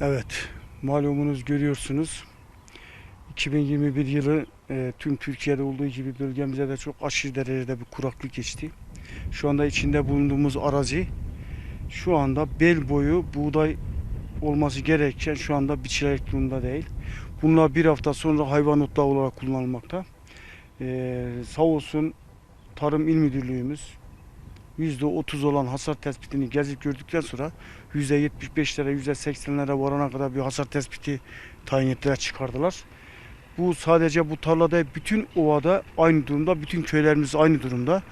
Evet, malumunuz görüyorsunuz. 2021 yılı e, tüm Türkiye'de olduğu gibi bölgemize de çok aşırı derecede bir kuraklık geçti. Şu anda içinde bulunduğumuz arazi şu anda bel boyu buğday olması gereken şu anda biçilerek durumda değil. Bunlar bir hafta sonra hayvan otlağı olarak kullanılmakta. E, sağ olsun Tarım İl Müdürlüğümüz %30 olan hasar tespitini gezip gördükten sonra %75'lere %80'lere varana kadar bir hasar tespiti tayin ettiler çıkardılar. Bu sadece bu tarlada bütün ovada aynı durumda, bütün köylerimiz aynı durumda.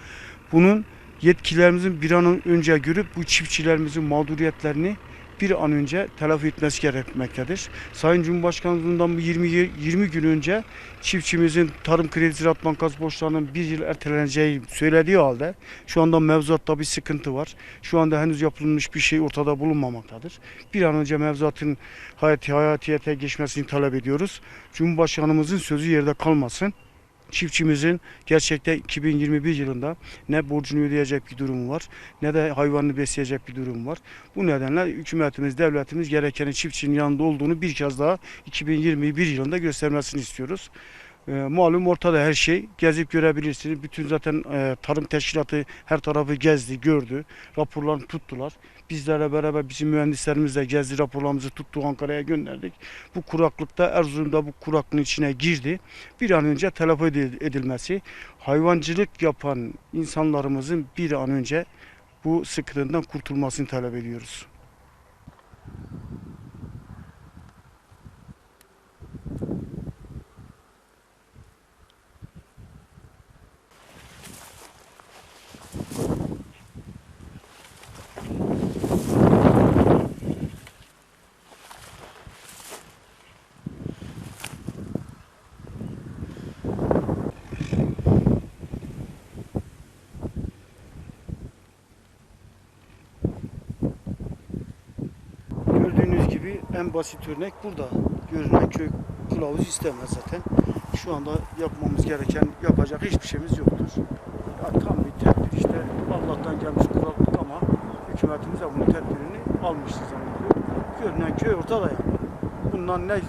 Bunun yetkililerimizin bir an önce görüp bu çiftçilerimizin mağduriyetlerini bir an önce telafi etmesi gerekmektedir. Sayın Cumhurbaşkanımızdan bu 20, 20 gün önce çiftçimizin Tarım Kredi Ziraat Bankası borçlarının bir yıl erteleneceği söylediği halde şu anda mevzuatta bir sıkıntı var. Şu anda henüz yapılmış bir şey ortada bulunmamaktadır. Bir an önce mevzuatın hayati hayatiyete geçmesini talep ediyoruz. Cumhurbaşkanımızın sözü yerde kalmasın. Çiftçimizin gerçekten 2021 yılında ne borcunu ödeyecek bir durum var ne de hayvanını besleyecek bir durum var. Bu nedenle hükümetimiz, devletimiz gerekenin çiftçinin yanında olduğunu bir kez daha 2021 yılında göstermesini istiyoruz. E, malum ortada her şey. Gezip görebilirsiniz. Bütün zaten e, tarım teşkilatı her tarafı gezdi, gördü. Raporlarını tuttular. Bizlerle beraber bizim mühendislerimiz de gezdi, raporlarımızı tuttu Ankara'ya gönderdik. Bu kuraklıkta Erzurum'da bu kuraklığın içine girdi. Bir an önce telafi edil- edilmesi, hayvancılık yapan insanlarımızın bir an önce bu sıkıntıdan kurtulmasını talep ediyoruz. Gördüğünüz gibi en basit örnek burada. Görünen köy kılavuz istemez zaten. Şu anda yapmamız gereken, yapacak hiçbir şeyimiz yoktur. Ya tam bir tedbir işte Allah'tan gelmiş kuraklık ama hükümetimiz de bunun tedbirini almıştır zannediyorum. Görünen köy ortada yani. Bundan ne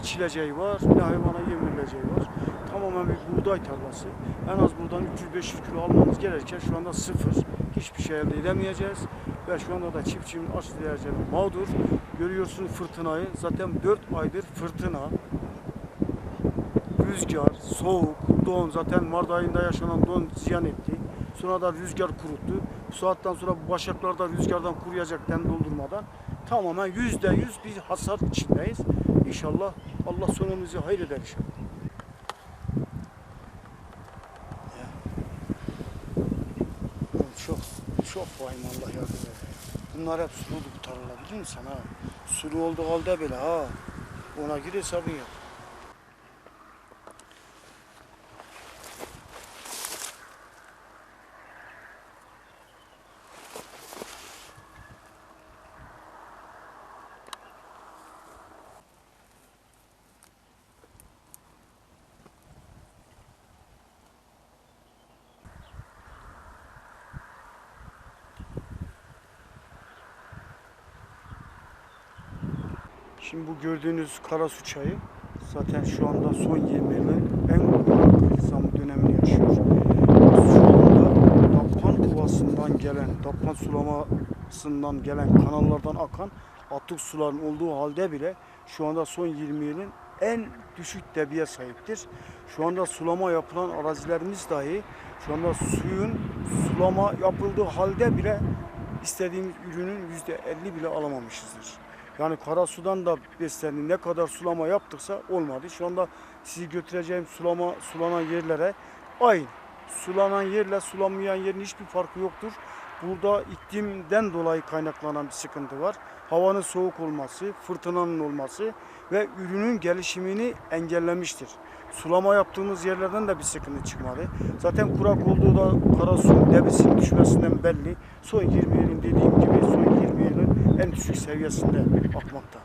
fa- içileceği var, ne hayvana yem verileceği var. Tamamen bir buğday tarlası. En az buradan 300-500 kilo almamız gerekirken şu anda sıfır. Hiçbir şey elde edemeyeceğiz. Ve şu anda da çiftçinin aşırı derecede mağdur. Görüyorsunuz fırtınayı. Zaten 4 aydır fırtına, rüzgar, soğuk, don zaten Mart ayında yaşanan don ziyan etti. Sonra da rüzgar kuruttu. Bu saatten sonra bu başaklar da rüzgardan kuruyacak den doldurmadan tamamen yüzde yüz bir hasar içindeyiz. İnşallah Allah sonumuzu hayır eder inşallah. Çok çok vahim Allah yardım eder. Bunlar hep suluydu bu tarlalar biliyor musun ha? Sulu olduğu halde bile ha. Ona göre hesabını yap. Şimdi bu gördüğünüz Karasu çayı zaten şu anda son 20 yılın en kurak zam dönemini yaşıyor. Şu anda Dappan Ovası'ndan gelen, Dappan sulamasından gelen kanallardan akan atık suların olduğu halde bile şu anda son 20 yılın en düşük debiye sahiptir. Şu anda sulama yapılan arazilerimiz dahi şu anda suyun sulama yapıldığı halde bile istediğimiz ürünün %50 bile alamamışızdır. Yani kara sudan da beslendi. Ne kadar sulama yaptıksa olmadı. Şu anda sizi götüreceğim sulama sulanan yerlere aynı. Sulanan yerle sulanmayan yerin hiçbir farkı yoktur. Burada iklimden dolayı kaynaklanan bir sıkıntı var. Havanın soğuk olması, fırtınanın olması ve ürünün gelişimini engellemiştir. Sulama yaptığımız yerlerden de bir sıkıntı çıkmadı. Zaten kurak olduğu da Karasu'nun debisinin düşmesinden belli. Son 20 yılın dediğim gibi son 20 yılın en düşük seviyesinde akmakta.